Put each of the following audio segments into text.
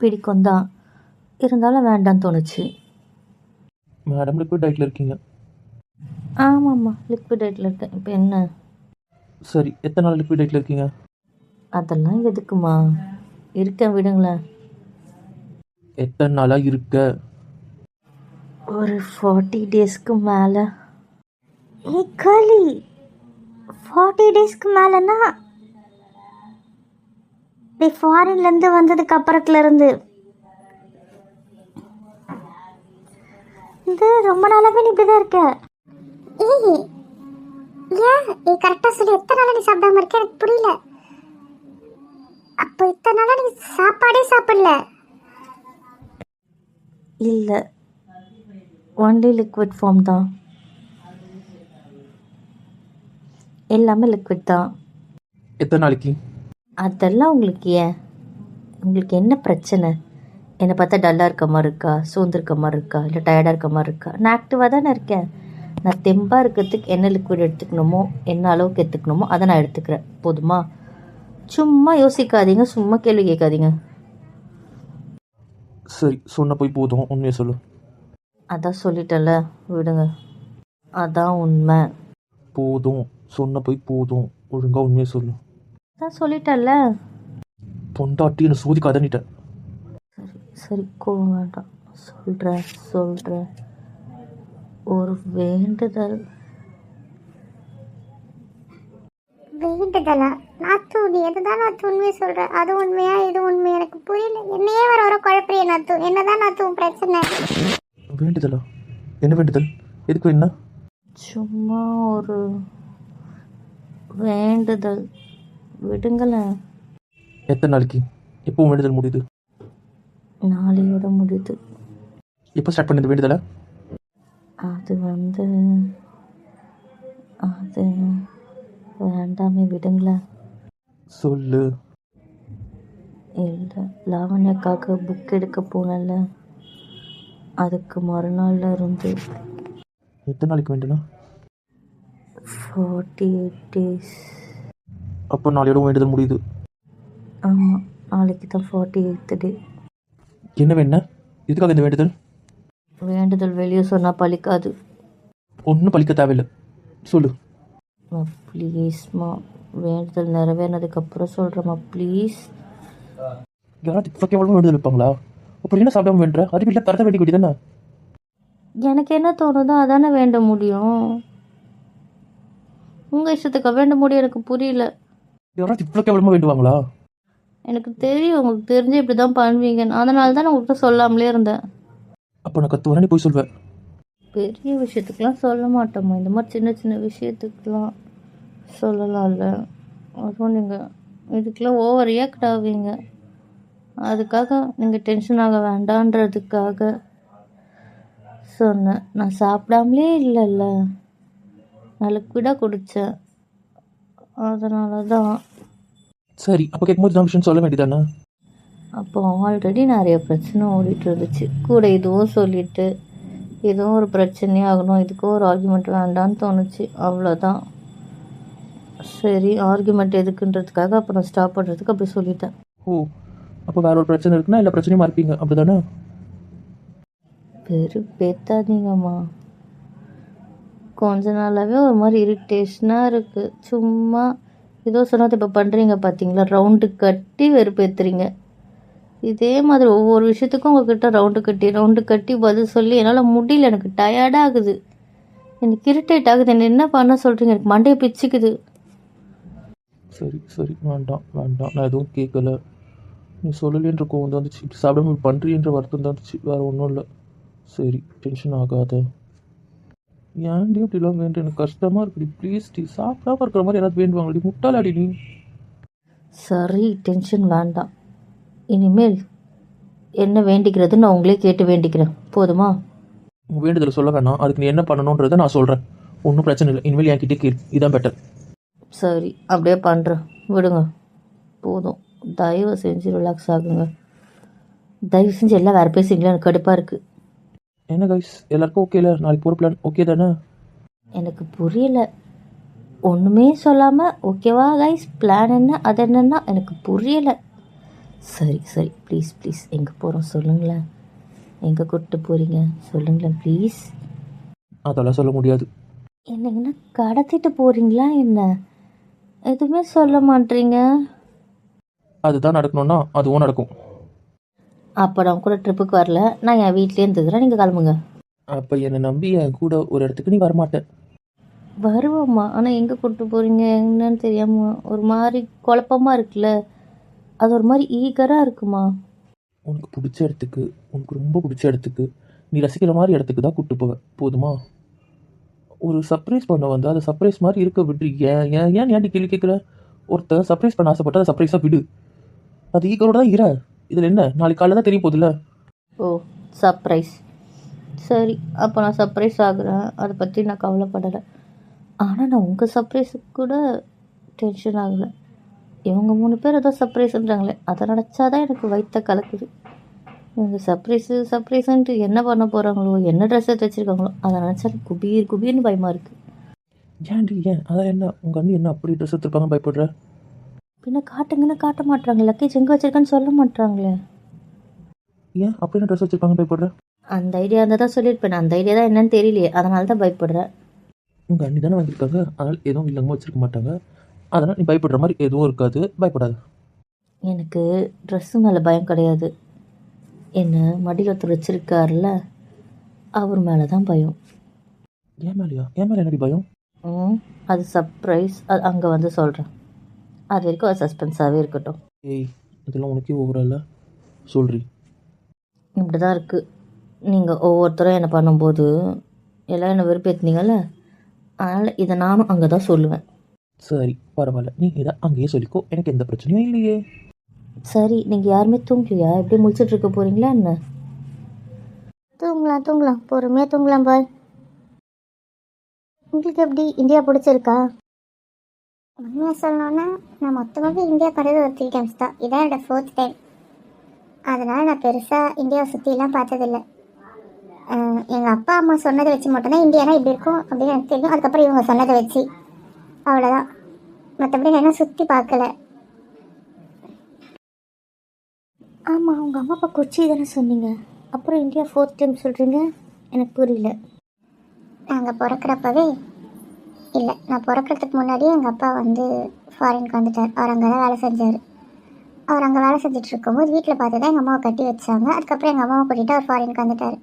பிடிக்கும் தான் இருந்தாலும் வேண்டாம்னு தோணுச்சு. மேடம் லிக்விட் டயட்டில் இருக்கீங்க. ஆமாம்மா லிக்விட் டயட்டில் இருக்கேன். இப்போ என்ன? சரி எத்தனை நாள் லிக்விட் டயட்டில் இருக்கீங்க? அதெல்லாம் எதுக்குமா இருக்கேன் விடுங்களேன். எத்தனை நாளாக இருக்க? ஒரு ஃபார்ட்டி டேஸ்க்கு மேலே. ஏ காலி! ஃபார்ட்டி டேஸ்க்கு மேலேனா நீ ஃபாரின்லேருந்து வந்ததுக்கு அப்புறத்துலேருந்து இது ரொம்ப நாளாவே நீ இப்படி தான் இருக்க. ஏய் ஏன்? நீ கரெக்டாக சொல்லி. எத்தனை நாளாக நீ சாப்பிடாம இருக்க? எனக்கு புரியல. அப்போ இத்தனை நாளாக நீ சாப்பாடே சாப்பிடல. இல்லை. ஒன்லி லிக்விட் ஃபார்ம் தான். எல்லாமே லிக்விட் தான். எத்தனை நாளைக்கு? அதெல்லாம் உங்களுக்கு ஏன்? உங்களுக்கு என்ன பிரச்சனை? என்னை பார்த்தா டல்லாக இருக்க மாதிரி இருக்கா? சோர்ந்து இருக்க மாதிரி இருக்கா? இல்லை டயர்டாக இருக்க மாதிரி இருக்கா? நான் ஆக்டிவாக தானே இருக்கேன். நான் தெம்பாக இருக்கிறதுக்கு என்ன லிக்விட் எடுத்துக்கணுமோ என்ன அளவுக்கு எடுத்துக்கணுமோ அதை நான் எடுத்துக்கிறேன். போதுமா? சும்மா யோசிக்காதீங்க. சும்மா கேள்வி கேட்காதீங்க. சரி சொன்ன போய் போதும். உண்மையை சொல்லு. அதான் சொல்லிட்டேன்ல. விடுங்க. அதான் உண்மை. போதும். சொன்ன போய் போதும். ஒழுங்காக உண்மையை சொல்லு. அதான் சொல்லிட்டேன்ல. பொண்டாட்டி என்னை சோதிக்காதன்னிட்டேன் சரி சரி கோவம் வேண்டாம். சொல்கிறேன் சொல்கிறேன் ஒரு வேண்டுதல். வேண்டுதலா? நாத்து நீ எதுதான் நாத்து உண்மையை சொல்ற அது உண்மையா இது உண்மை? எனக்கு புரியல. என்னையே வர வர குழப்பறிய நாத்து என்னதான் நாத்து உன் பிரச்சனை? வேண்டுதலா? என்ன வேண்டுதல்? எதுக்கு என்ன சும்மா ஒரு வேண்டுதல். விடுங்களேன் எத்தனை நாளைக்கு? எப்போ வேண்டுதல் முடியுது. நாளையோட முடியுது. எப்போ ஸ்டார்ட் பண்ணி இந்த வேண்டுதலை அது வந்து அது வேண்டாமே விடுங்களேன் சொல்லு. இல்லை லாவண்யாக்காக புக் எடுக்க போனேன்ல. அதுக்கு மறுநாள்ல இருந்து. எத்தனை நாளைக்கு வேண்டுனா ஃபார்ட்டி எயிட் டேஸ் அப்போ நாளையோட வேண்டுதல் முடியுது. ஆமாம் நாளைக்கு தான் ஃபார்ட்டி எயித்து டே என்ன வேண எதுக்காக இந்த வேண்டுதல்? வேண்டுதல் வெளியே சொன்னால் பலிக்காது ஒன்றும் பழிக்க தேவையில்லை. சொல்லு. ப்ளீஸ்மா வேண்டுதல் நிறைவேறினதுக்கப்புறம் சொல்கிறேம்மா ப்ளீஸ் யாராவது இப்போ கேவலமாக வேண்டுதல் வைப்பாங்களா? அப்புறம் என்ன சாப்பிடாம வேண்டுற? அது வீட்டில் தரத வேண்டிய வேண்டியது தானே? எனக்கு என்ன தோணுதோ அதானே வேண்ட முடியும். உங்கள் இஷ்டத்துக்கு வேண்ட முடியும் எனக்கு புரியல. யாராவது இவ்வளோ கேவலமாக வேண்டுவாங்களா? எனக்கு தெரியும் உங்களுக்கு தெரிஞ்சு இப்படி தான் பண்ணுவீங்கன்னு அதனால தான் நான் உங்கள்கிட்ட சொல்லாமலே இருந்தேன். அப்போ நான் கத்து வரேன் போய் சொல்வேன். பெரிய விஷயத்துக்கெலாம் சொல்ல மாட்டோம்மா இந்த மாதிரி சின்ன சின்ன விஷயத்துக்கெலாம் சொல்லலாம்ல. அதுவும் நீங்கள் இதுக்கெலாம் ஓவர் ரியாக்ட் ஆவீங்க. அதுக்காக நீங்கள் டென்ஷன் ஆக வேண்டான்றதுக்காக சொன்னேன். நான் சாப்பிடாமலே இல்லைல்ல. லிக்விடாக குடித்தேன் அதனால தான் சரி அப்போ கேட்கும்போது நான் விஷயம் சொல்ல வேண்டியதானே அப்போ ஆல்ரெடி நிறைய பிரச்சனை ஓடிட்டு இருந்துச்சு. கூட இதுவும் சொல்லிட்டு இதுவும் ஒரு பிரச்சனையாகணும் இதுக்கும் ஒரு ஆர்குமெண்ட் வேண்டாம்னு தோணுச்சு. அவ்வளோதான் சரி ஆர்குமெண்ட் எதுக்குன்றதுக்காக அப்புறம் ஸ்டாப் பண்ணுறதுக்கு அப்படி சொல்லிட்டேன். ஓ அப்போ வேற ஒரு பிரச்சனை இருக்குன்னா எல்லா பிரச்சனையும் மறப்பீங்க. அப்படி தானே வெறுப்பேத்தாதீங்கம்மா. கொஞ்ச நாளாகவே ஒரு மாதிரி இரிட்டேஷனாக இருக்குது சும்மா ஏதோ சொன்னது இப்போ பண்ணுறீங்க பார்த்தீங்களா ரவுண்டு கட்டி வெறுப்பேத்துறீங்க இதே மாதிரி ஒவ்வொரு விஷயத்துக்கும் உங்ககிட்ட ரவுண்டு கட்டி ரவுண்டு கட்டி பதில் சொல்லி என்னால் முடியல. எனக்கு டயர்டாகுது எனக்கு இரிட்டேட் ஆகுது. என்ன என்ன பண்ண சொல்கிறீங்க எனக்கு மண்டையை பிச்சுக்குது. சரி சரி. வேண்டாம் வேண்டாம். நான் எதுவும் கேட்கல நீ சொல்லலேன்ற கோவம் தான் வந்துச்சு. இப்படி சாப்பிடாம பண்ணுறீன்ற வருத்தம் தான் இருந்துச்சு வேறு ஒன்றும் இல்லை. சரி டென்ஷன் ஆகாத. ஏன்டி இப்படிலாம் வேண்டாம் எனக்கு கஷ்டமாக இருக்குடி ப்ளீஸ் டி சாப்பிடாம இருக்கிற மாதிரி யாராவது வேண்டுவாங்கடி முட்டாளாடி நீ. சரி டென்ஷன் வேண்டாம். இனிமேல் என்ன வேண்டிக்கிறது நான் உங்களே கேட்டு வேண்டிக்கிறேன். போதுமா? உன் வேண்டுதலை சொல்ல வேணாம். அதுக்கு நீ என்ன பண்ணணுன்றதை நான் சொல்கிறேன் ஒன்றும் பிரச்சனை இல்லை. இனிமேல் என்கிட்டே கேள். இதான் பெட்டர் சரி அப்படியே பண்ணுறேன் விடுங்க. போதும். தயவு செஞ்சு ரிலாக்ஸ் ஆகுங்க. தயவு செஞ்சு எல்லாம் வேறு பேசுறீங்களா? எனக்கு கடுப்பாக இருக்குது என்ன கைஸ் எல்லாருக்கும் ஓகே இல்லை? நாளைக்கு போகிற பிளான் ஓகே தானே? எனக்கு புரியல. ஒன்றுமே சொல்லாமல் ஓகேவா கைஸ் பிளான் என்ன? அது என்னன்னா எனக்கு புரியலை. சரி சரி. ப்ளீஸ் ப்ளீஸ் எங்கே போகிறோம் சொல்லுங்களேன். எங்கே கூப்பிட்டு போகிறீங்க சொல்லுங்களேன் ப்ளீஸ் அதெல்லாம் சொல்ல முடியாது. என்னங்கன்னா கடத்திட்டு போகிறீங்களா என்ன? எதுவுமே சொல்ல மாட்டீங்க. அதுதான் நடக்கணும்னா அதுவும் நடக்கும். அப்போ நான் கூட ட்ரிப்புக்கு வரல. நான் என் வீட்லேயே இருந்துக்கிறேன் நீங்கள் கிளம்புங்க. அப்போ என்னை நம்பி என் கூட ஒரு இடத்துக்கு நீ வரமாட்ட வருவோம்மா. ஆனால் எங்கே கூப்பிட்டு போகிறீங்க என்னன்னு தெரியாமல் ஒரு மாதிரி குழப்பமா இருக்குல்ல. அது ஒரு மாதிரி ஈகராக இருக்குமா? உனக்கு பிடிச்ச இடத்துக்கு உனக்கு ரொம்ப பிடிச்ச இடத்துக்கு நீ ரசிக்கிற மாதிரி இடத்துக்கு தான் கூப்பிட்டு போவேன் போதுமா? ஒரு சர்ப்ரைஸ் பண்ண வந்து அதை சர்ப்ரைஸ் மாதிரி இருக்க விட்டு ஏன் ஏன் ஏன் ஏன்டி கேள்வி கேட்குற? ஒருத்தன் சர்ப்ரைஸ் பண்ண ஆசைப்பட்டா அதை சர்ப்ரைஸாக விடு. அது ஈகரோட தான் இர. இதில் என்ன? நாளைக்கு காலைல தான் தெரிய போகுதுல்ல? ஓ சர்ப்ரைஸ் சரி அப்போ நான் சர்ப்ரைஸ் ஆகுறேன். அதை பற்றி நான் கவலைப்படலை. ஆனால் நான் உங்கள் சர்ப்ரைஸுக்கு கூட டென்ஷன் ஆகலை. இவங்க மூணு பேர் ஏதோ சர்ப்ரைஸ்ன்றாங்களே அதை நினச்சாதான் எனக்கு வயிற்ற கலக்குது. இவங்க சர்ப்ரைஸு சர்ப்ரைஸுன்ட்டு என்ன பண்ண போகிறாங்களோ என்ன ட்ரெஸ் எடுத்து வச்சுருக்காங்களோ அதை நினச்சா குபீர் குபீர்னு பயமாக இருக்குது ஏன்டி ஏன்? அதான் என்ன? உங்கள் அண்ணி என்ன அப்படி ட்ரெஸ் எடுத்துருப்பாங்க பயப்படுற? பின்ன காட்டுங்கன்னா காட்ட மாட்றாங்க. லக்கேஜ் எங்கே வச்சுருக்கான்னு சொல்ல மாட்றாங்களே. ஏன் அப்படி என்ன ட்ரெஸ் வச்சுருப்பாங்க பயப்படுற? அந்த ஐடியா இருந்தால் தான் சொல்லியிருப்பேன். அந்த ஐடியா தான் என்னன்னு தெரியலையே. அதனால தான் பயப்படுறேன் உங்கள் அண்ணி தானே வாங்கியிருக்காங்க. அதனால் எதுவும் இல்லைங்க வச்சிருக்க மாட்டாங்க. அதனால் நீ பயப்படுற மாதிரி எதுவும் இருக்காது. பயப்படாத. எனக்கு ட்ரெஸ்ஸு மேலே பயம் கிடையாது. என்ன மடியில் ஒருத்தர் வச்சுருக்காருல அவர் மேலே தான் பயம். ஏன் மேலேயா? ஏன் மேலே என்னடி பயம்? ம் அது சர்ப்ரைஸ் அது அங்கே வந்து சொல்கிறேன் அது வரைக்கும் அது சஸ்பென்ஸாகவே இருக்கட்டும். ஏய் இதெல்லாம் உனக்கே ஓவரா இல்லை? சொல்றி. இப்படி தான் இருக்குது நீங்கள் ஒவ்வொருத்தரும் என்ன பண்ணும்போது எல்லாம் என்னை வெறுப்பேற்றுனீங்கல்ல அதனால் இதை நானும் அங்கே தான் சொல்லுவேன். சரி பரவாயில்ல. நீ இதை அங்கேயே சொல்லிக்கோ. எனக்கு எந்த பிரச்சனையும் இல்லையே. சரி நீங்கள் யாருமே தூங்கலையா? எப்படி முழிச்சிட்டு இருக்க போகிறீங்களா என்ன? தூங்கலாம் தூங்கலாம். பொறுமையாக தூங்கலாம் பாய். உங்களுக்கு எப்படி? இந்தியா பிடிச்சிருக்கா? உண்மையாக சொல்லணும்னா நான் மொத்தமாகவே இந்தியா கடந்து ஒரு த்ரீ டைம்ஸ் தான் இதான் என்னோட ஃபோர்த் டைம் அதனால் நான் பெருசாக இந்தியாவை சுற்றிலாம் பார்த்ததில்ல. எங்கள் அப்பா அம்மா சொன்னதை வச்சு மட்டும்தான் இந்தியானா இப்படி இருக்கும் அப்படின்னு எனக்கு தெரியும். அதுக்கப்புறம் இவங்க சொன்னதை வச்சு. அவ்வளோதான் மற்றபடி நான் சுற்றி பார்க்கல. ஆமாம் உங்கள் அம்மா அப்பா கொச்சி தானே சொன்னீங்க. அப்புறம் இந்தியா ஃபோர்த் டைம் சொல்கிறீங்க எனக்கு புரியல. நாங்கள் பிறக்கிறப்பவே இல்லை நான் பிறக்கிறதுக்கு முன்னாடியே எங்கள் அப்பா வந்து ஃபாரினுக்கு வந்துட்டார். அவர் அங்கே தான் வேலை செஞ்சார். அவர் அங்கே வேலை செஞ்சுட்டு இருக்கும்போது வீட்டில் பார்த்து தான் எங்கள் அம்மாவை கட்டி வச்சாங்க. அதுக்கப்புறம் எங்கள் அம்மாவை கூட்டிகிட்டு அவர் ஃபாரினுக்கு வந்துட்டார்.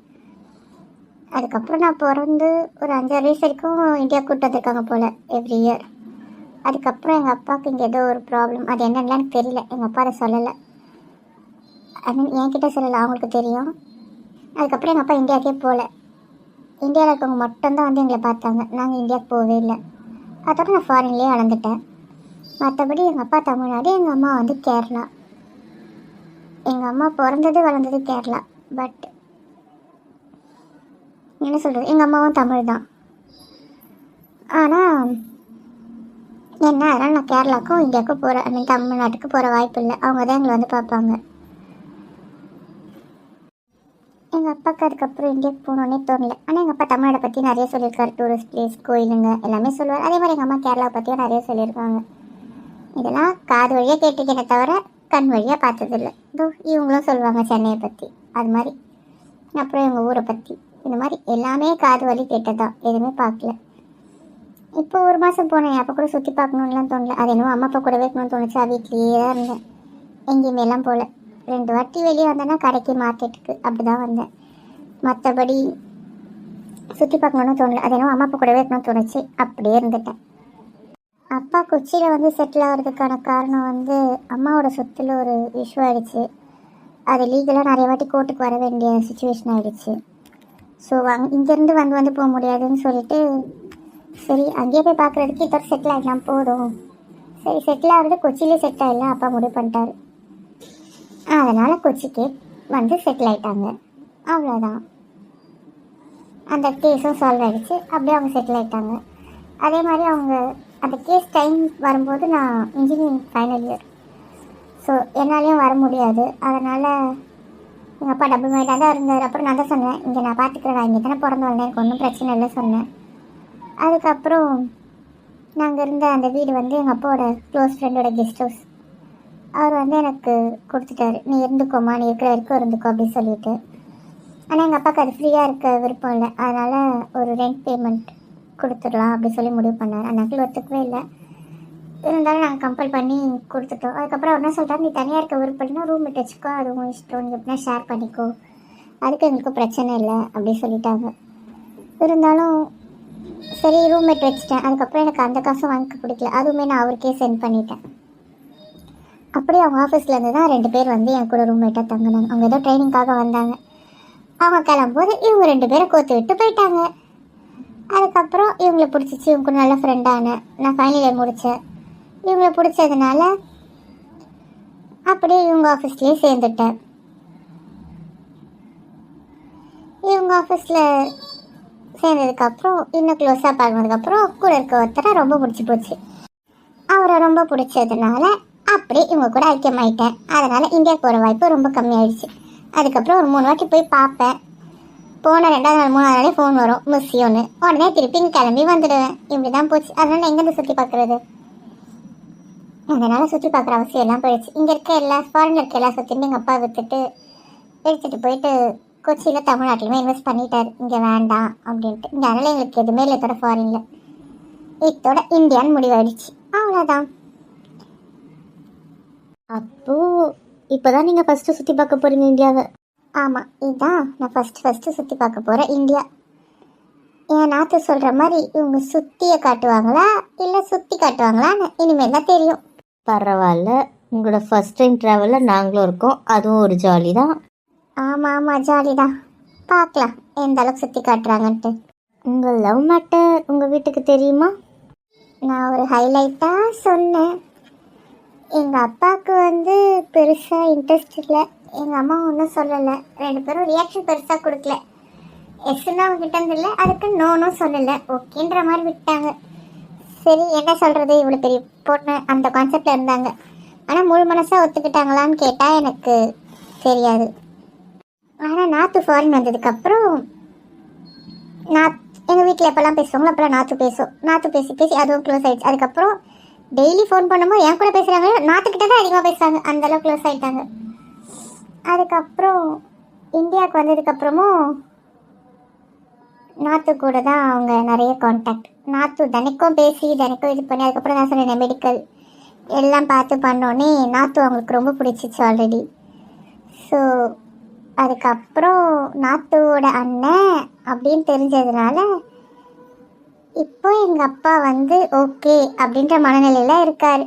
அதுக்கப்புறம் நான் பிறந்து ஒரு அஞ்சாறு வயசு வரைக்கும் இந்தியா கூட்டு வந்திருக்காங்க போல் எவ்ரி இயர் அதுக்கப்புறம் எங்கள் அப்பாவுக்கு இங்கே ஏதோ ஒரு ப்ராப்ளம் அது என்னென்னு தெரியல. எங்கள் அப்பா அதை சொல்லலை. ஐ மீன் என்கிட்ட சொல்லலை. அவங்களுக்கு தெரியும். அதுக்கப்புறம் எங்கள் அப்பா இந்தியாவுக்கே போகல இந்தியாவில் இருக்கவங்க மட்டும்தான் வந்து எங்களை பார்த்தாங்க. நாங்கள் இந்தியாவுக்கு போகவே இல்லை. அதோட நான் ஃபாரின்லேயே வளர்ந்துட்டேன். மற்றபடி எங்கள் அப்பா தமிழ்நாடு எங்கள் அம்மா வந்து கேரளா. எங்கள் அம்மா பிறந்தது வளர்ந்தது கேரளா. பட் என்ன சொல்கிறது எங்கள் அம்மாவும் தமிழ் தான் ஆனால் என்ன அதனால் நான் கேரளாவுக்கும் இந்தியாவுக்கும் போகிற ஐ மீன் தமிழ்நாட்டுக்கு போகிற வாய்ப்பு இல்லை. அவங்க தான் எங்களை வந்து பார்ப்பாங்க. எங்கள் அப்பாவுக்கு அதுக்கப்புறம் இந்தியாவுக்கு போகணுன்னே தோணல. ஆனால் எங்கள் அப்பா தமிழ்நாடை பற்றி நிறைய சொல்லியிருக்காரு. டூரிஸ்ட் பிளேஸ் கோயிலுங்க எல்லாமே சொல்லுவார். அதே மாதிரி எங்கள் அம்மா கேரளாவை பற்றியும் நிறைய சொல்லியிருக்காங்க. இதெல்லாம் காது வழியாக கேட்டிருக்கேனே தவிர கண் வழியாக பார்த்ததில்ல. இதோ இவங்களும் சொல்லுவாங்க சென்னையை பற்றி அது மாதிரி. அப்புறம் எங்கள் ஊரை பற்றி இந்த மாதிரி எல்லாமே காது வழி கேட்டதான் எதுவுமே பார்க்கல. இப்போ ஒரு மாதம் போனேன். அப்போ கூட சுற்றி பார்க்கணுன்னுலாம் தோணல. அது என்னமோ அம்மா அப்பா கூடவே இருக்கணும்னு தோணுச்சு. வீட்லேயே தான் இருந்தேன். எங்கேயுமே எல்லாம் போகல ரெண்டு வாட்டி வெளியே வந்தேன்னா கடைக்கு மார்க்கெட்டுக்கு அப்படி தான் வந்தேன். மற்றபடி சுற்றி பார்க்கணுன்னு தோணல. அது என்னவோ அம்மா அப்பா கூடவே இருக்கணும்னு தோணுச்சு. அப்படியே இருந்துட்டேன். அப்பா கொச்சியில் வந்து செட்டில் ஆகிறதுக்கான காரணம் வந்து அம்மாவோட சொத்துல ஒரு இஷ்யூ ஆகிடுச்சு அது லீகலாக நிறைய வாட்டி கோர்ட்டுக்கு வர வேண்டிய சுச்சுவேஷன் ஆகிடுச்சு ஸோ அங் இங்கேருந்து வந்து வந்து போக முடியாதுன்னு சொல்லிட்டு சரி அங்கேயே போய் பார்க்குறதுக்கு இதோட செட்டில் ஆகிடலாம் போதும். சரி செட்டில் ஆகிறது கொச்சியிலே செட் ஆகிடலாம் அப்பா முடிவு பண்ணிட்டாரு. அதனால் கொச்சிக்கு வந்து செட்டில் ஆயிட்டாங்க. அவ்வளோதான் அந்த கேஸும் சால்வ் ஆகிடுச்சு அப்படியே அவங்க செட்டில் ஆயிட்டாங்க. அதே மாதிரி அவங்க அந்த கேஸ் டைம் வரும்போது நான் இன்ஜினியரிங் ஃபைனல் இயர் ஸோ என்னாலையும் வர முடியாது. அதனால் எங்கள் அப்பா டபுள் மைண்டாக தான் இருந்தார். அப்புறம் நான் தான் சொன்னேன் இங்கே நான் பார்த்துக்கிறேன் இங்கே தானே பிறந்து வந்தேன் எனக்கு ஒன்றும் பிரச்சனை இல்லை சொன்னேன். அதுக்கப்புறம் நாங்கள் இருந்த அந்த வீடு வந்து எங்கள் அப்பாவோட க்ளோஸ் ஃப்ரெண்டோட கெஸ்ட் ஹவுஸ் அவர் வந்து எனக்கு கொடுத்துட்டாரு. நீ இருந்துக்கோமா நீ இருக்கிற வரைக்கும் இருந்துக்கோ அப்படின்னு சொல்லிட்டு. ஆனால் எங்கள் அப்பாவுக்கு அது ஃப்ரீயாக இருக்க விருப்பம் இல்லை. அதனால் ஒரு ரெண்ட் பேமெண்ட் கொடுத்துடலாம் அப்படி சொல்லி முடிவு பண்ணார். அந்த அங்கிள் ஒத்துக்கவே இல்லை. இருந்தாலும் நாங்கள் கம்பல் பண்ணி கொடுத்துட்டோம். அதுக்கப்புறம் அவர் என்ன சொல்கிறார் நீ தனியாக இருக்க விருப்பம்னா ரூம் விட்டு வச்சுக்கோ. அது உன் இஷ்டம். நீ எப்படின்னா ஷேர் பண்ணிக்கோ. அதுக்கு எங்களுக்கு பிரச்சனை இல்லை அப்படி சொல்லிட்டாங்க. இருந்தாலும் சரி ரூம்மேட் வச்சுட்டேன். அதுக்கப்புறம் எனக்கு அந்த காசும் வாங்கிக்க பிடிக்கல அதுவுமே நான் அவருக்கே சென்ட் பண்ணிட்டேன். அப்படியே அவங்க ஆஃபீஸ்லேருந்து தான் ரெண்டு பேர் வந்து என் கூட ரூம்மேட்டாக தங்கினாங்க. அவங்க ஏதோ ட்ரைனிங்காக வந்தாங்க. அவங்க கிளம்பும்போது இவங்க ரெண்டு பேரை கோத்து விட்டு போயிட்டாங்க. அதுக்கப்புறம் இவங்களை பிடிச்சிச்சு இவங்க நல்ல ஃப்ரெண்டானேன் நான் ஃபைனல் இயர் முடித்தேன் இவங்களை பிடிச்சதுனால அப்படியே இவங்க ஆஃபீஸ்லேயே சேர்ந்துட்டேன். இவங்க ஆஃபீஸில் சேர்ந்ததுக்கப்புறம் இன்னும் க்ளோஸாக பார்க்கறதுக்கப்புறம் கூட இருக்க ஒருத்தரை ரொம்ப பிடிச்சி போச்சு. அவரை ரொம்ப பிடிச்சதுனால அப்படியே இவங்க கூட ஐக்கியமாயிட்டேன் அதனால் இந்தியா போகிற வாய்ப்பு ரொம்ப கம்மியாயிடுச்சு. அதுக்கப்புறம் ஒரு மூணு வாட்டி போய் பார்ப்பேன். போன ரெண்டாவது நாள் மூணாவது நாளே ஃபோன் வரும். மிஸ்ஸியோன்னு உடனே திருப்பி கிளம்பி வந்துடுவேன். இப்படி தான் போச்சு. அதனால் எங்கேருந்து சுற்றி பார்க்குறது? அதனால் சுற்றி பார்க்குற அவசியம் எல்லாம் போயிடுச்சு. இங்கே இருக்க எல்லா ஃபாரினில் இருக்க எல்லா சுற்றி எங்கள் அப்பா விற்றுட்டு எடுத்துகிட்டு போயிட்டு கொச்சியில் தமிழ்நாட்டிலுமே இன்வெஸ்ட் பண்ணிட்டார். இங்கே வேண்டாம் அப்படின்ட்டு. இங்கே அதனால் எங்களுக்கு எதுவுமே இல்லை இதோட ஃபாரினில் இதோட இந்தியான்னு முடிவாயிடுச்சு. அவ்வளோதான் அப்போது இப்போ தான் நீங்கள் ஃபஸ்ட்டு சுற்றி பார்க்க போகிறீங்க இந்தியாவை? ஆமாம் இதுதான் நான் ஃபஸ்ட்டு ஃபஸ்ட்டு சுற்றி பார்க்க போகிறேன் இந்தியா. என் நாத்து சொல்கிற மாதிரி இவங்க சுற்றியை காட்டுவாங்களா இல்லை சுற்றி காட்டுவாங்களான்னு இனிமேல் தான் தெரியும். பரவாயில்ல உங்களோட ஃபஸ்ட் டைம் ட்ராவலில் நாங்களும் இருக்கோம் அதுவும் ஒரு ஜாலி தான். ஆமாம் ஆமாம் ஜாலி தான். பார்க்கலாம் எந்த அளவுக்கு சுற்றி காட்டுறாங்கன்ட்டு. உங்கள் லவ் மேட்டர் உங்கள் வீட்டுக்கு தெரியுமா? நான் ஒரு ஹைலைட்டாக சொன்னேன். எங்கள் அப்பாவுக்கு வந்து பெருசாக இன்ட்ரெஸ்ட் இல்லை. எங்கள் அம்மா ஒன்றும் சொல்லலை. ரெண்டு பேரும் ரியாக்ஷன் பெருசாக கொடுக்கல. எஸ்ன்னு அவங்க கிட்ட இல்லை அதுக்கு நோனும் சொல்லலை. ஓகேன்ற மாதிரி விட்டாங்க. சரி என்ன சொல்கிறது இவ்வளோ பெரிய பொண்ணு அந்த கான்செப்டில் இருந்தாங்க. ஆனால் முழு மனசாக ஒத்துக்கிட்டாங்களான்னு கேட்டால் எனக்கு தெரியாது. ஆனால் நாற்று ஃபாரின் வந்ததுக்கப்புறம் நான் எங்கள் வீட்டில் எப்போல்லாம் பேசுவாங்களோ அப்போல்லாம் நாற்று பேசும். நாற்று பேசி பேசி அதுவும் க்ளோஸ் ஆகிடுச்சு அதுக்கப்புறம் டெய்லி ஃபோன் பண்ணும்போது என் கூட பேசுகிறாங்க நாத்துக்கிட்ட தான் அதிகமாக பேசுகிறாங்க அந்தளவு க்ளோஸ் ஆகிட்டாங்க அதுக்கப்புறம் இந்தியாவுக்கு வந்ததுக்கப்புறமும் நாத்து கூட தான் அவங்க நிறைய காண்டாக்ட் நாத்து தினைக்கும் பேசி தினைக்கும் இது பண்ணி அதுக்கப்புறம் நான் சொன்னேன் மெடிக்கல் எல்லாம் பார்த்து பண்ணோன்னே நாத்து அவங்களுக்கு ரொம்ப பிடிச்சிச்சு ஆல்ரெடி ஸோ அதுக்கப்புறம் நாத்துவோட அண்ணன் அப்படின்னு தெரிஞ்சதுனால இப்போ எங்கள் அப்பா வந்து ஓகே அப்படின்ற மனநிலையில் இருக்கார்.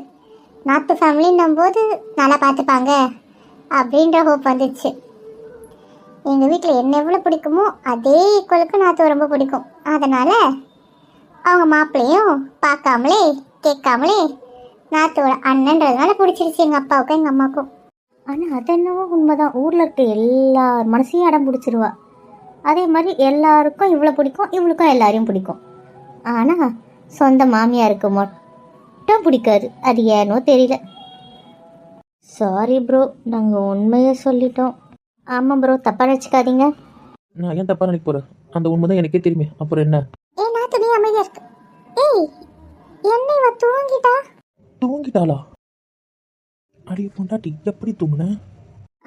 நாத்து ஃபேமிலின்னும் போது நல்லா பார்த்துப்பாங்க அப்படின்ற ஹோப் வந்துச்சு. எங்கள் வீட்டில் என்ன எவ்வளோ பிடிக்குமோ அதே ஈக்குவலுக்கு நாற்று ரொம்ப பிடிக்கும். அதனால் அவங்க மாப்பிள்ளையும் பார்க்காமலே கேட்காமலே நாத்தோட அண்ணன்றதுனால பிடிச்சிருச்சு எங்கள் அப்பாவுக்கும் எங்கள் அம்மாவுக்கும். ஆனால் அது என்னவோ உண்மைதான். ஊரில் இருக்க எல்லார் மனசையும் இடம் பிடிச்சிருவா அதே மாதிரி எல்லாருக்கும் இவ்வளோ பிடிக்கும் இவளுக்கும் எல்லாரையும் பிடிக்கும். ஆனால் சொந்த மாமியாருக்கு மட்டும் பிடிக்காது. அது ஏனோ தெரியல. சாரி ப்ரோ நாங்கள் உண்மையை சொல்லிட்டோம். ஆமாம் ப்ரோ தப்பாக நினச்சிக்காதீங்க. நான் ஏன் தப்பாக நினைக்க போகிறேன் அந்த உண்மை தான் எனக்கே தெரியுமே. அப்புறம் என்ன? ஏ நாத்து நீ அமைதியாக இருக்கு. ஏய் என்ன இவ தூங்கிட்டா? தூங்கிட்டாளா? அடி பொண்டாட்டி எப்படி தூங்குன?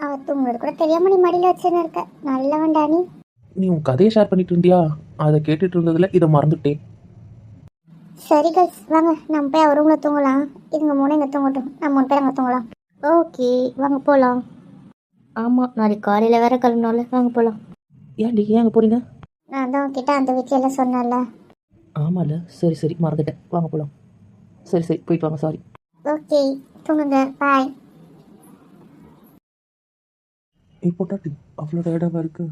அவ தூங்குறது கூட தெரியாம நீ மடியில் வச்சுன்னு இருக்க. நல்லவன்டா நீ. நீ உன் கதையை ஷேர் பண்ணிட்டு இருந்தியா? அதை கேட்டுட்டு இருந்ததுல இதை மறந்துட்டேன். சரி கைஸ் வாங்க நம்ம போய் அவர் ரூமில் தூங்கலாம். இதுங்க மூணு இங்கே தூங்கட்டும். நம்ம மூணு பேர் அங்கே தூங்கலாம். ஓகே வாங்க போகலாம் ஆமாம் நாளைக்கு காலையில் வேற கிளம்பினோம்ல. வாங்க போகலாம் ஏன்டி ஏன் அங்கே போகிறீங்க நான் தான் உன்கிட்ட அந்த வீட்டில் எல்லாம் சொன்னேன்ல. ஆமாம்ல சரி சரி மறந்துட்டேன். வாங்க போகலாம் சரி சரி போயிட்டு வாங்க சாரி ஓகே தூங்குங்க. பாய் ஏ பொட்டாட்டி அவ்வளோ டயர்டாக இருக்கு.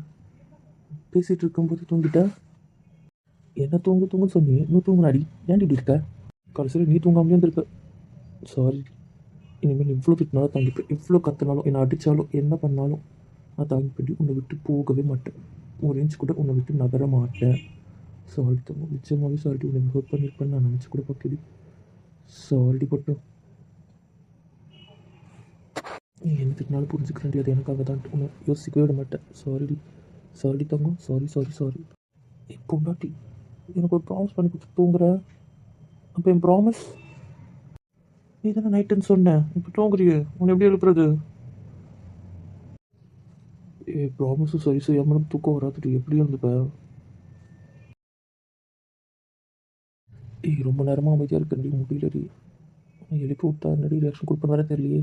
பேசிகிட்டு இருக்கும்போது தூங்கிட்ட? என்ன தூங்கு தூங்க சொன்னி? நீ தூங்குனாடி. ஏன்டி இப்படி இருக்க? கடைசியில் நீ தூங்காமலே இருந்திருக்க சாரி இனிமேல் இவ்வளோ திட்டினாலும் தாங்கிப்பேன். இவ்வளோ கத்துனாலும் என்னை அடித்தாலும் என்ன பண்ணாலும் நான் தாங்கிப்பேன் உன்னை விட்டு போகவே மாட்டேன். ஒரு இன்ச் கூட உன்னை விட்டு நகர மாட்டேன். சாரி தங்க நிச்சயமாகவே சாரி உன்னை ஹர்ட் பண்ணியிருப்பேன்னு நான் நினச்சி கூட பார்க்குது சாரிடி பட்டும் நீ என்ன திட்டினாலும் புரிஞ்சுக்கிறேன் அது எனக்காக தான். உன்னை யோசிக்கவே விட மாட்டேன். சாரிடி சாரிடி தங்கம். சாரி சாரி சாரி இப்போ பொண்டாட்டி. எனக்கு ஒரு ப்ராமிஸ் பண்ணி கொடுத்து தூங்குற அப்போ என் ப்ராமிஸ் நீ தானே நைட்டுன்னு சொன்னேன் இப்போ தூங்குறியே உன்னை எப்படி எழுப்புறது ஏ ப்ராமிஸும் சரி செய்யாமலும் தூக்கம் வராதுடி எப்படி இருந்துப்ப ஏய் ரொம்ப நேரமாக அமைதியாக இருக்கேன் முடியலடி நீ எழுப்பி விட்டா என்னடி ரியாக்ஷன் கொடுப்பேன் வேற தெரியலையே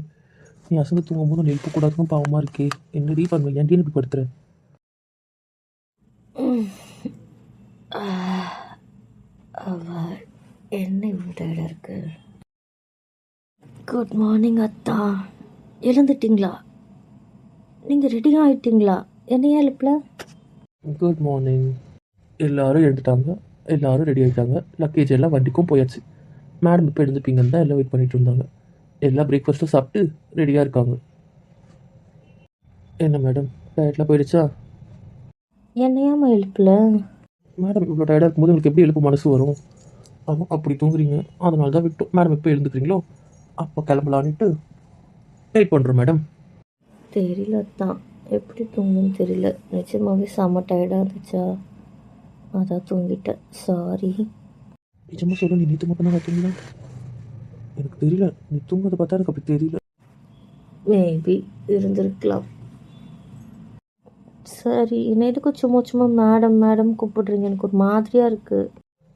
நீ அசந்து தூங்கும்போது நான் எழுப்பக்கூடாதுன்னு பாவமாக இருக்கே என்னடி பண்ணுவேன் ஏன்டி இப்படி படுத்துறேன் அவ என்னை விட இருக்கு குட் மார்னிங் அத்தா. எழுந்துட்டீங்களா? நீங்கள் ரெடி ஆயிட்டீங்களா? என்னையா எழுப்பல குட் மார்னிங் எல்லாரும் எழுந்துட்டாங்க. எல்லாரும் ரெடி ஆகிட்டாங்க லக்கேஜ் எல்லாம் வண்டிக்கும் போயாச்சு. மேடம் இப்போ எழுந்துப்பீங்கன்னு தான் எல்லாம் வெயிட் பண்ணிட்டு இருந்தாங்க. எல்லாம் பிரேக்ஃபாஸ்ட்டும் சாப்பிட்டு ரெடியாக இருக்காங்க. என்ன மேடம் டயட்லாம் போயிடுச்சா? என்னையாம எழுப்பல மேடம் இவ்வளோ டயர்டாக இருக்கும்போது உங்களுக்கு எப்படி எழுப்பு மனசு வரும்? ஆமாம் அப்படி தூங்குறீங்க. அதனால தான் விட்டோம். மேடம் எப்போ எழுந்துக்கிறீங்களோ? அப்போ கிளம்பலான்ட்டு வெயிட் பண்ணுறோம் மேடம் தெரியல தான் எப்படி தூங்குன்னு தெரியல. நிஜமாவே செம்ம டயர்டாக இருந்துச்சா? அதான் தூங்கிட்டேன். சாரி நிஜமாக சொல்ல நீ நேற்று மட்டும் தூங்கினா? எனக்கு தெரியல. நீ தூங்குறத பார்த்தா எனக்கு அப்படி தெரியல. மேபி இருந்திருக்கலாம். சரி என்ன எதுக்கு சும்மா சும்மா மேடம் மேடம் கூப்பிடுறீங்க? எனக்கு ஒரு மாதிரியாக இருக்குது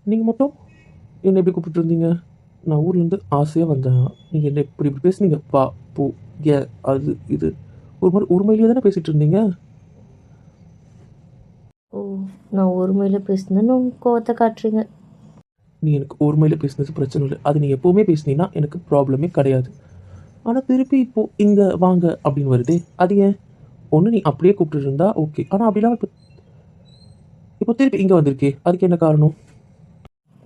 நீங்கள் மட்டும் என்ன எப்படி கூப்பிட்டு இருந்தீங்க நான் ஊர்லேருந்து ஆசையாக வந்தேன். நீங்கள் என்ன இப்படி இப்படி பேசுனீங்க? பா பூ ஏ அது இது. ஒரு மாதிரி உரிமையிலேயே தானே பேசிகிட்டு இருந்தீங்க? ஓ நான் ஒரு மையில் பேசுனேன்னு உங்க கோவத்தை காட்டுறீங்க. நீ எனக்கு ஒருமையில் பேசுனது பிரச்சனை இல்லை. அது நீ எப்போவுமே பேசுனீங்கன்னா எனக்கு ப்ராப்ளமே கிடையாது. ஆனால் திருப்பி இப்போது இங்கே வாங்க அப்படின்னு வருதே அது ஏன்? ஒன்று நீ அப்படியே கூப்பிட்டு இருந்தா ஓகே ஆனால் அப்படிலாம் இப்போ இப்போ திருப்பி இங்கே வந்திருக்கே. அதுக்கு என்ன காரணம்?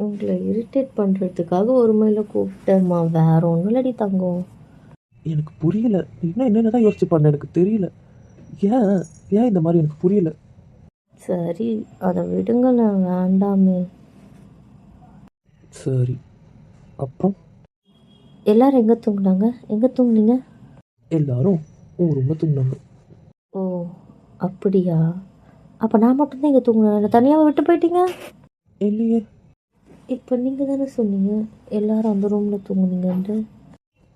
உங்களை இரிட்டேட் பண்ணுறதுக்காக ஒரு மையில் கூப்பிட்டேம்மா. வேற ஒன்றும் இல்லடி தங்கம். எனக்கு புரியல. என்ன என்னென்ன தான் யோசிச்சு பண்ண எனக்கு தெரியல. ஏன் ஏன் இந்த மாதிரி எனக்கு புரியல? சரி அதை விடுங்களேன் வேண்டாமே. சரி. அப்புறம்? எல்லாரும் எங்கே தூங்குனாங்க? எங்கே தூங்குனீங்க? எல்லாரும் உன் ரொம்ப தூங்கினாங்க. ஓ அப்படியா? அப்போ நான் மட்டும்தான் இங்கே தூங்கினேன். என்னை தனியாக விட்டு போயிட்டீங்க? இல்லையே. இப்போ நீங்கள் தானே சொன்னீங்க எல்லாரும் அந்த ரூமில் தூங்குனீங்கன்ட்டு.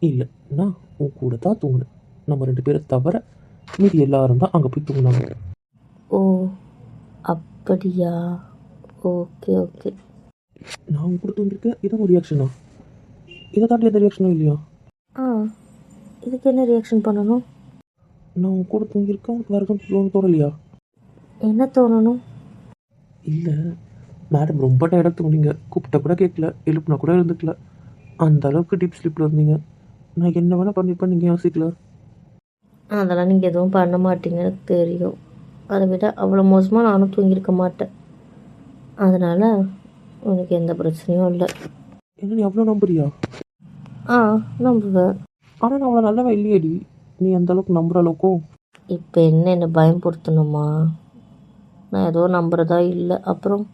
இல்லை நான் உன் கூட தான் தூங்கினேன். நம்ம ரெண்டு பேரை தவிர மீதி எல்லாரும் தான் அங்கே போய் தூங்கினாங்க. ஓ அப்படியா? Okay okay. நான் உன் கூட தூங்கியிருக்கேன். இதான் ஒரு ரியாக்ஷனா இதை தாண்டி எந்த ரியாக்ஷனும் இல்லையா? ஆ இதுக்கு என்ன ரியாக்ஷன் பண்ணணும்? நான் உன் கூட தூங்கியிருக்கேன் உனக்கு வேறு எதுவும் தோண தோணலையா? என்ன தோணணும்? இல்லை மேடம் ரொம்ப டயர்டாக தூங்குனீங்க. கூப்பிட்ட கூட கேட்கல எழுப்புனா கூட இருந்துக்கல அந்த அளவுக்கு டீப் ஸ்லீப்பில் இருந்தீங்க. நான் என்ன வேணால் பண்ணியிருப்பேன் நீங்கள் யோசிக்கல. அதெல்லாம் நீங்கள் எதுவும் பண்ண மாட்டீங்கன்னு தெரியும். அதை விட அவ்வளோ மோசமாக நானும் தூங்கியிருக்க மாட்டேன். அதனால் எனக்கு எந்த பிரச்சனையும் இல்லை. என்ன நீ அவ்வளோ நம்புறியா? ஆ நம்புவேன். ஆனால் நான் அவ்வளோ நல்லவன் இல்லையேடி. நீ அந்த அளவுக்கு நம்புற அளவுக்கும் இப்போ என்ன என்னை பயன்படுத்தணுமா? நான் ஏதோ நம்புறதா இல்லை. அப்புறம்?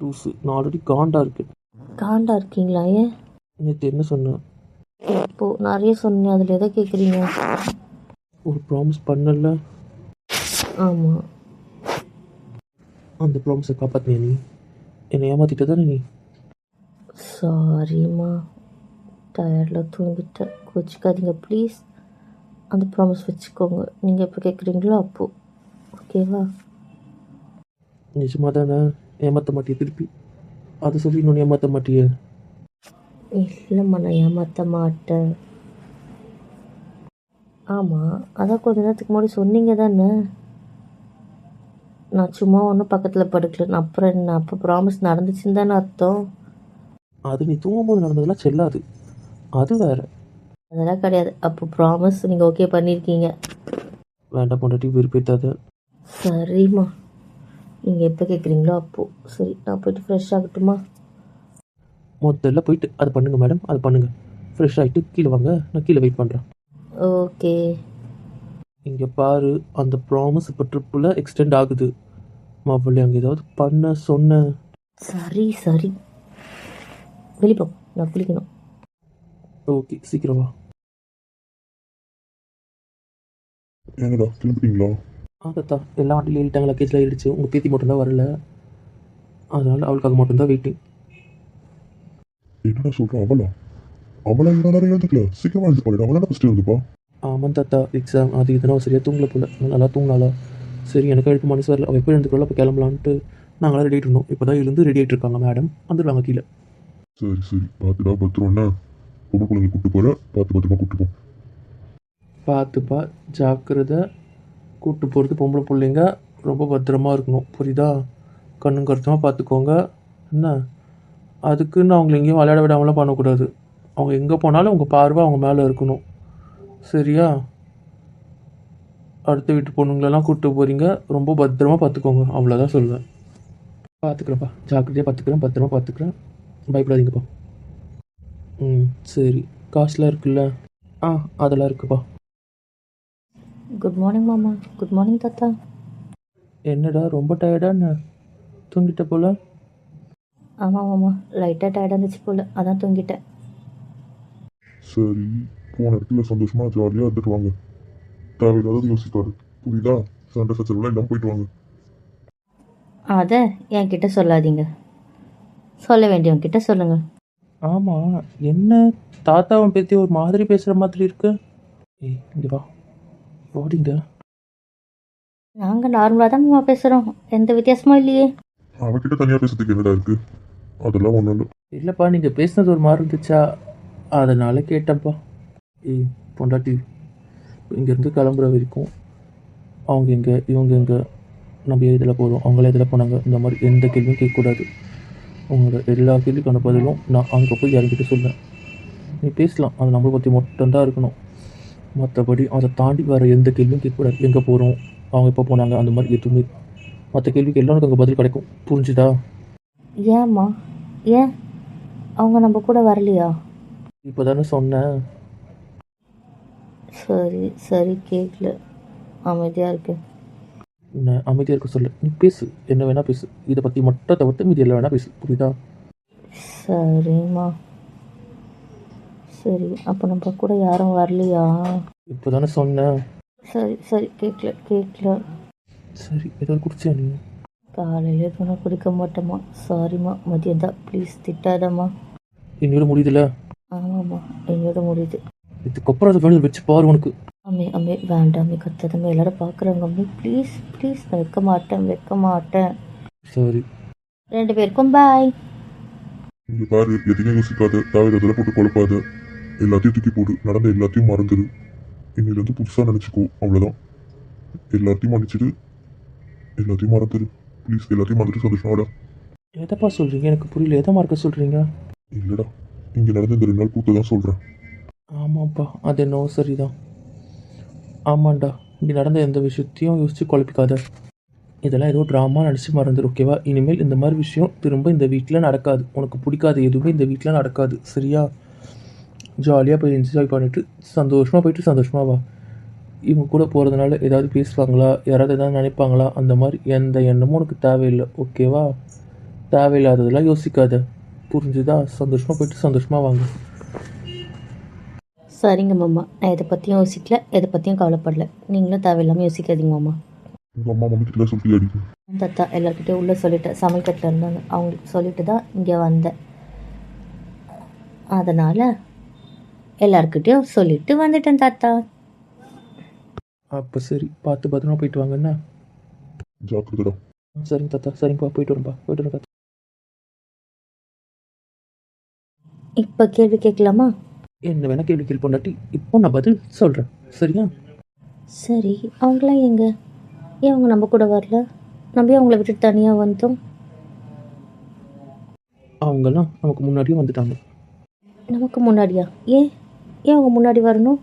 லூசு நான் ஆல்ரெடி காண்டா இருக்கேன். காண்டா இருக்கீங்களா ஏன்? நேற்று என்ன சொன்னேன் இப்போ நிறைய சொன்னேன் அதில் எதை கேட்குறீங்க ஒரு ப்ராமிஸ் பண்ணல. ஆமாம் அந்த ப்ராமிஸை காப்பாற்றினியா நீ? என்னை ஏமாத்திட்ட தானே நீ? சாரிம்மா டயர்டில் தூங்கிட்டேன். கோச்சிக்காதீங்க ப்ளீஸ் அந்த ப்ராமிஸ் வச்சுக்கோங்க. நீங்கள் எப்போ கேட்குறீங்களோ அப்போது ஓகேவா நிஜமாக தானே? ஏமாற்ற மாட்டியே திருப்பி. அதை சொல்லி இன்னொன்று ஏமாற்ற மாட்டியே? இல்லைம்மா நான் ஏமாற்ற மாட்டேன். ஆமாம் அதான் கொஞ்ச நேரத்துக்கு முன்னாடி சொன்னீங்க தானே? நான் சும்மா ஒன்றும் பக்கத்தில் படுக்கல. அப்புறம் என்ன? அப்போ ப்ராமிஸ் நடந்துச்சுன்னு தானே அர்த்தம்? அது நீ தூங்கும்போது நடந்ததெல்லாம் செல்லாது. அது வேற. அதெல்லாம் கிடையாது. அப்போ ப்ராமிஸ் நீங்கள் ஓகே பண்ணியிருக்கீங்க வேண்டாம் பொண்டாட்டி விருப்பத்தாத சரிம்மா. நீங்கள் எப்போ கேட்குறீங்களோ அப்போது சரி நான் போயிட்டு ஃப்ரெஷ் ஆகட்டுமா? முதல்ல போயிட்டு அது பண்ணுங்க மேடம் அது பண்ணுங்க. ஃப்ரெஷ் ஆகிட்டு கீழே வாங்க நான் கீழே வெயிட் பண்ணுறேன் ஓகே இங்கே பாரு அந்த ப்ராமிஸ் இப்போ ட்ரிப்பில் எக்ஸ்டெண்ட் ஆகுது. மாப்பிள்ளை அங்கே ஏதாவது பண்ண சொன்ன. சரி சரி. வெளிப்போ நான் குளிக்கணும். ஓகே சீக்கிரம் வா. ஏங்கடா கிளம்புறீங்களா ஆகத்தா எல்லா வண்டியிலும் ஏறிட்டாங்க லக்கேஜில் ஏறிடுச்சு உங்கள் பேத்தி மட்டும்தான் வரல. அதனால் அவளுக்காக மட்டும்தான் வெயிட்டிங் என்னடா சொல்கிறா அவளா? அவளை இவ்வளோ எழுந்துக்கல? சீக்கிரமா எழுந்து பாரு அவள் தானே ஃபஸ்ட்டு எழுந்துப்பா ஆமாம் தாத்தா எக்ஸாம் அது இதுனா சரியாக தூங்கல போல. நல்லா தூங்கினாலா சரி எனக்கு எழுப்பு மனசு வரல. அவள் எப்போ எழுந்துக்கல அப்போ கிளம்பலான்ட்டு நாங்களாம் ரெடி இருந்தோம். இப்போ தான் எழுந்து ரெடி ஆகிட்டு இருக்காங்க மேடம் வந்துடுவாங்க கீழே. சரி சரி. பார்த்துடா பத்திரம் என்ன? பொம்பளை பிள்ளைங்க கூப்பிட்டு போற? பார்த்து பத்திரமா கூப்பிட்டு போ. பார்த்துப்பா ஜாக்கிரதை. கூப்பிட்டு போகிறது பொம்பளை பிள்ளைங்க ரொம்ப பத்திரமா இருக்கணும். புரியுதா? கண்ணும் கருத்தமாக பார்த்துக்கோங்க. என்ன? அதுக்குன்னு அவங்களை எங்கேயும் விளையாட விடாமலாம் பண்ணக்கூடாது. அவங்க எங்கே போனாலும் அவங்க பார்வை அவங்க மேலே இருக்கணும். சரியா? அடுத்த வீட்டு பொண்ணுங்களெல்லாம் கூப்பிட்டு போகிறீங்க ரொம்ப பத்திரமா பார்த்துக்கோங்க. அவ்வளோதான் சொல்லுவேன் பார்த்துக்குறேன்ப்பா. ஜாக்கிரதையாக பார்த்துக்குறேன். பத்திரமா பார்த்துக்குறேன். பயப்படாதீங்கப்பா. ம் சரி. காசுலாம் இருக்குல்ல? ஆ அதெல்லாம் இருக்குப்பா. குட் மார்னிங் மாமா. குட் மார்னிங் தாத்தா. என்னடா ரொம்ப டயர்டா என்ன தூங்கிட்ட போல? ஆமாம் மாமா. லைட்டாக டயர்டாக இருந்துச்சு போல். அதான் தூங்கிட்டேன். சரி போன இடத்துல சந்தோஷமா ஜாலியாக இருந்துட்டு வாங்க. தேவையில்லாதது யோசிக்காரு புரியுதா? சண்டை சச்சரவுலாம் இல்லாமல் போயிட்டு வாங்க. அதை என்கிட்ட சொல்லாதீங்க. சொல்ல வேண்டியவங்கிட்ட சொல்லுங்கள் ஆமாம் என்ன? தாத்தாவை பற்றி ஒரு மாதிரி பேசுகிற மாதிரி இருக்கு. ஏய் இங்கே வா. ஓடிங்க நாங்கள் நார்மலாக தான் மாமா பேசுகிறோம் எந்த வித்தியாசமும் இல்லையே. அவகிட்ட தனியாக பேசுறதுக்கு என்னடா இருக்கு? அதெல்லாம் ஒன்றும் இல்லை. இல்லைப்பா நீங்கள் பேசுனது ஒரு மாதிரி இருந்துச்சா? அதனால கேட்டேன்ப்பா. ஏய் பொண்டாட்டி இங்கேருந்து கிளம்புற வரைக்கும் அவங்க எங்கே இவங்க எங்கே நம்ம இதில் போகிறோம் அவங்கள இதில் போனாங்க இந்த மாதிரி எந்த கேள்வியும் கேட்கக்கூடாது. உங்களோட எல்லா கேள்விக்கான பதிலும் நான் அங்கே போய் இறங்கிட்டு சொல்லுவேன் நீ பேசலாம். அது நம்மளை பற்றி மட்டும்தான் இருக்கணும். மற்றபடி அதை தாண்டி வேறு எந்த கேள்வியும் கேட்கக்கூடாது. எங்கே போகிறோம் அவங்க எப்போ போனாங்க? அந்த மாதிரி எதுவுமே. மற்ற கேள்விக்கு எல்லாம் உனக்கு பதில் கிடைக்கும். புரிஞ்சுதா? ஏம்மா? ஏன்? அவங்க நம்ம கூட வரலையா? இப்போ தானே சொன்னேன். சரி சரி கேட்கல அமைதியாக இருக்கு. என்ன? அமைதியாக இருக்க சொல்லு. நீ பேசு. என்ன வேணால் பேசு. இதை பற்றி மட்டும் தவிர்த்து மீதி எல்லாம் வேணால் பேசு. புரியுதா? சரிம்மா. சரி அப்போ நம்ம கூட யாரும் வரலையா? இப்போ தானே சொன்னேன். சரி சரி கேட்கல கேட்கல சரி ஏதாவது குடிச்சியா நீ? காலையில் எதுவும் குடிக்க மாட்டேம்மா. சாரிம்மா மதியம் தான். ப்ளீஸ் திட்டாதம்மா. என்னோட முடியுதுல ஆமாம்மா என்னோட முடியுது. இதுக்கப்புறம் அதை வேணும் வச்சு பாரு உனக்கு. அம்மே அம்மே வேண்டாமே கத்தாதம்மே எல்லாரும் பார்க்குறாங்க அம்மே. ப்ளீஸ் ப்ளீஸ் நான் வைக்க மாட்டேன் வைக்க மாட்டேன். சரி. ரெண்டு பேருக்கும் பாய் இங்கே பாரு எதையுமே யோசிக்காத. தேவையில்லாதெல்லாம் போட்டு குழப்பாத எல்லாத்தையும் தூக்கி போடு நடந்த எல்லாத்தையும் மறந்துடு இன்னிலேருந்து புதுசாக நினச்சிக்கோ அவ்வளோதான் எல்லாத்தையும் மன்னிச்சிடு. எல்லாத்தையும் மறந்துடு ப்ளீஸ் எல்லாத்தையும் மறந்துட்டு சந்தோஷமாடா எதைப்பா சொல்கிறீங்க எனக்கு புரியல. எதை மார்க்க சொல்கிறீங்க இல்லைடா. இங்கே நடந்த இந்த ரெண்டு நாள் கூத்த தான் சொல்கிறேன் ஆமாப்பா. அது என்னவோ சரிதான். ஆமாண்டா. இங்கே நடந்த எந்த விஷயத்தையும் யோசித்து குழப்பிக்காத. இதெல்லாம் ஏதோ ட்ராமா நடிச்சு மறந்துடு ஓகேவா இனிமேல் இந்த மாதிரி விஷயம் திரும்ப இந்த வீட்டில் நடக்காது. உனக்கு பிடிக்காது எதுவுமே இந்த வீட்டில் நடக்காது. சரியா? ஜாலியாக போய் என்ஜாய் பண்ணிட்டு சந்தோஷமாக போயிட்டு சந்தோஷமாக வா இவங்க கூட போகிறதுனால ஏதாவது பேசுவாங்களா? யாராவது ஏதாவது நினைப்பாங்களா? அந்த மாதிரி எந்த எண்ணமும் உனக்கு தேவையில்லை ஓகேவா தேவையில்லாததெல்லாம் யோசிக்காத. புரிஞ்சுதா? சந்தோஷமாக போயிட்டு சந்தோஷமாக வாங்க. சரிங்க மாமா. நான் எதை பற்றியும் யோசிக்கல எதை பற்றியும் கவலைப்படல. நீங்களும் தேவையில்லாமல் யோசிக்காதீங்க மாமா. அம்மா மம்மி கிட்ட தாத்தா உள்ளே சொல்லிட்டேன். சமையல் கட்டில் இருந்தாங்க. அவங்களுக்கு சொல்லிட்டு தான் இங்கே வந்தேன். அதனால் எல்லாருக்கிட்டையும் சொல்லிட்டு வந்துட்டேன் தாத்தா. அப்போ சரி பார்த்து பத்திரமா போயிட்டு வாங்க என்ன? ஜாக்கிரதடா சரிங்க தாத்தா சரிங்கப்பா போயிட்டு வரேன்ப்பா போயிட்டு வரேன் தாத்தா. இப்போ கேள்வி கேட்கலாமா? என்ன வேணா கேள்வி கேள்வி பொண்டாட்டி இப்போ நான் பதில் சொல்கிறேன் சரியா? சரி அவங்களாம் எங்க? ஏன் அவங்க நம்ம கூட வரல? நம்ம ஏன் அவங்கள விட்டுட்டு தனியாக வந்தோம்? அவங்கெல்லாம் நமக்கு முன்னாடியே வந்துட்டாங்க. நமக்கு முன்னாடியா? ஏன்? ஏன் அவங்க முன்னாடி வரணும்?